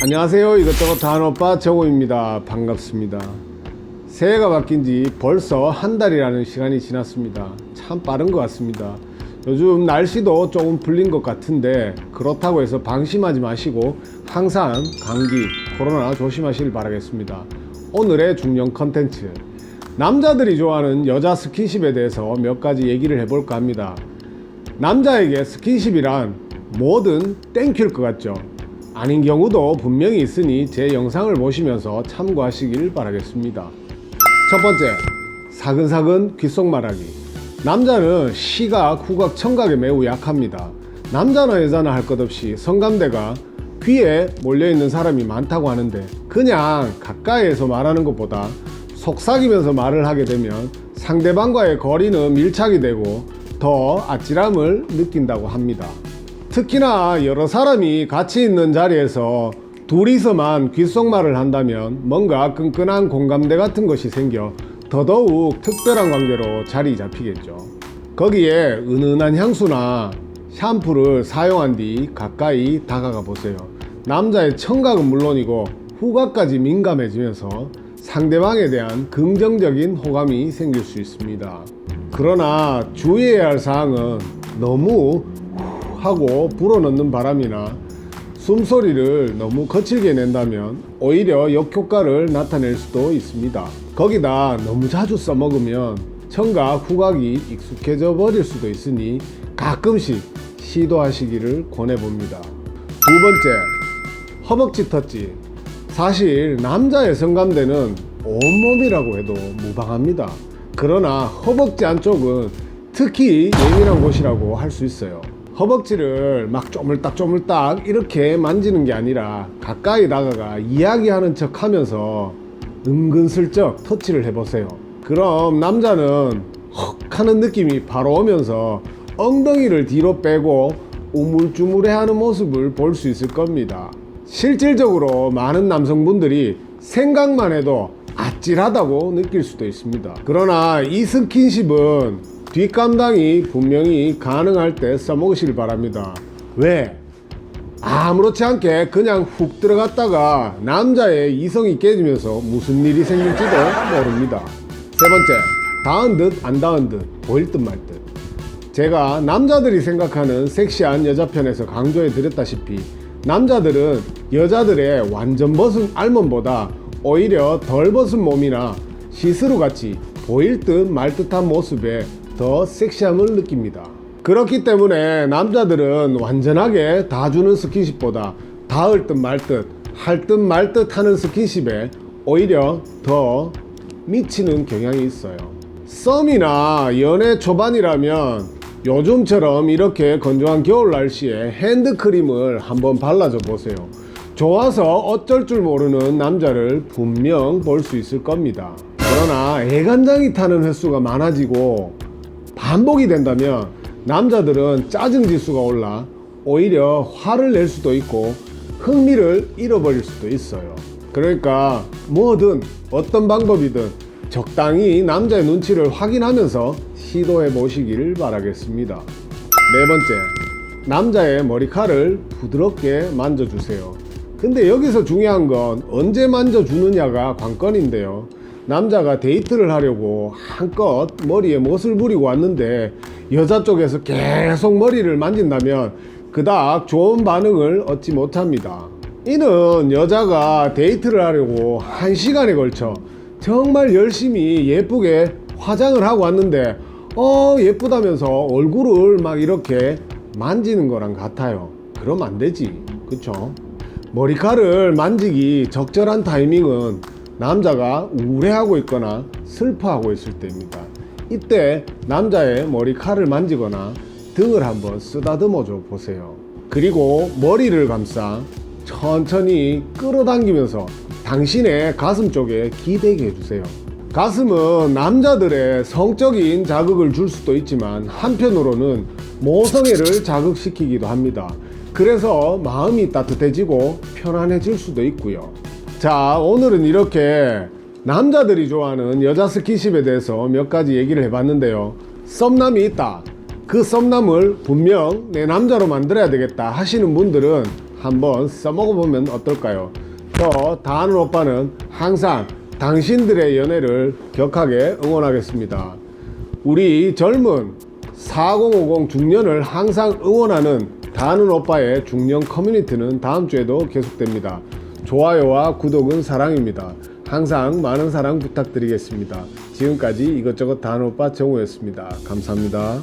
안녕하세요. 이것저것 단오빠 정호입니다. 반갑습니다. 새해가 바뀐 지 벌써 한 달이라는 시간이 지났습니다. 참 빠른 것 같습니다. 요즘 날씨도 조금 풀린 것 같은데 그렇다고 해서 방심하지 마시고 항상 감기, 코로나 조심하시길 바라겠습니다. 오늘의 중요한 컨텐츠. 남자들이 좋아하는 여자 스킨십에 대해서 몇 가지 얘기를 해볼까 합니다. 남자에게 스킨십이란 뭐든 땡큐일 것 같죠? 아닌 경우도 분명히 있으니 제 영상을 보시면서 참고하시길 바라겠습니다. 첫 번째, 사근사근 귓속말하기. 남자는 시각, 후각, 청각에 매우 약합니다. 남자나 여자나 할 것 없이 성감대가 귀에 몰려있는 사람이 많다고 하는데 그냥 가까이에서 말하는 것보다 속삭이면서 말을 하게 되면 상대방과의 거리는 밀착이 되고 더 아찔함을 느낀다고 합니다. 특히나 여러 사람이 같이 있는 자리에서 둘이서만 귓속말을 한다면 뭔가 끈끈한 공감대 같은 것이 생겨 더더욱 특별한 관계로 자리 잡히겠죠. 거기에 은은한 향수나 샴푸를 사용한 뒤 가까이 다가가 보세요. 남자의 청각은 물론이고 후각까지 민감해지면서 상대방에 대한 긍정적인 호감이 생길 수 있습니다. 그러나 주의해야 할 사항은 너무 하고 불어넣는 바람이나 숨소리를 너무 거칠게 낸다면 오히려 역효과를 나타낼 수도 있습니다. 거기다 너무 자주 써먹으면 청각, 후각이 익숙해져 버릴 수도 있으니 가끔씩 시도하시기를 권해봅니다. 두 번째, 허벅지 터치. 사실 남자의 성감대는 온몸이라고 해도 무방합니다. 그러나 허벅지 안쪽은 특히 예민한 곳이라고 할 수 있어요. 허벅지를 막 쪼물딱 쪼물딱 이렇게 만지는 게 아니라 가까이 다가가 이야기하는 척 하면서 은근슬쩍 터치를 해보세요. 그럼 남자는 헉 하는 느낌이 바로 오면서 엉덩이를 뒤로 빼고 우물쭈물해 하는 모습을 볼 수 있을 겁니다. 실질적으로 많은 남성분들이 생각만 해도 아찔하다고 느낄 수도 있습니다. 그러나 이 스킨십은 뒷감당이 분명히 가능할 때 써먹으시길 바랍니다. 왜? 아무렇지 않게 그냥 훅 들어갔다가 남자의 이성이 깨지면서 무슨 일이 생길지도 모릅니다. 세 번째, 닿은 듯 안 닿은 듯 보일 듯 말 듯. 제가 남자들이 생각하는 섹시한 여자 편에서 강조해 드렸다시피 남자들은 여자들의 완전 벗은 알몸보다 오히려 덜 벗은 몸이나 시스루 같이 보일 듯 말 듯한 모습에 더 섹시함을 느낍니다. 그렇기 때문에 남자들은 완전하게 다 주는 스킨십보다 닿을 듯 말 듯, 할 듯 말 듯 하는 스킨십에 오히려 더 미치는 경향이 있어요. 썸이나 연애 초반이라면 요즘처럼 이렇게 건조한 겨울 날씨에 핸드크림을 한번 발라줘 보세요. 좋아서 어쩔 줄 모르는 남자를 분명 볼 수 있을 겁니다. 그러나 애간장이 타는 횟수가 많아지고 반복이 된다면 남자들은 짜증 지수가 올라 오히려 화를 낼 수도 있고 흥미를 잃어버릴 수도 있어요. 그러니까 뭐든 어떤 방법이든 적당히 남자의 눈치를 확인하면서 시도해 보시기를 바라겠습니다. 네 번째, 남자의 머리카락을 부드럽게 만져주세요. 근데 여기서 중요한 건 언제 만져주느냐가 관건인데요. 남자가 데이트를 하려고 한껏 머리에 못을 부리고 왔는데 여자 쪽에서 계속 머리를 만진다면 그닥 좋은 반응을 얻지 못합니다. 이는 여자가 데이트를 하려고 한 시간에 걸쳐 정말 열심히 예쁘게 화장을 하고 왔는데 어 예쁘다면서 얼굴을 막 이렇게 만지는 거랑 같아요. 그럼 안 되지. 그쵸? 머리카락을 만지기 적절한 타이밍은 남자가 우울해하고 있거나 슬퍼하고 있을 때입니다. 이때 남자의 머리카락을 만지거나 등을 한번 쓰다듬어 줘 보세요. 그리고 머리를 감싸 천천히 끌어당기면서 당신의 가슴 쪽에 기대게 해주세요. 가슴은 남자들의 성적인 자극을 줄 수도 있지만 한편으로는 모성애를 자극시키기도 합니다. 그래서 마음이 따뜻해지고 편안해질 수도 있고요. 자, 오늘은 이렇게 남자들이 좋아하는 여자 스킨십에 대해서 몇 가지 얘기를 해봤는데요. 썸남이 있다. 그 썸남을 분명 내 남자로 만들어야 되겠다 하시는 분들은 한번 써먹어보면 어떨까요? 저 다하늘 오빠는 항상 당신들의 연애를 격하게 응원하겠습니다. 우리 젊은 4050 중년을 항상 응원하는 다하늘 오빠의 중년 커뮤니티는 다음 주에도 계속됩니다. 좋아요와 구독은 사랑입니다. 항상 많은 사랑 부탁드리겠습니다. 지금까지 이것저것 다하늘 오빠 정우였습니다. 감사합니다.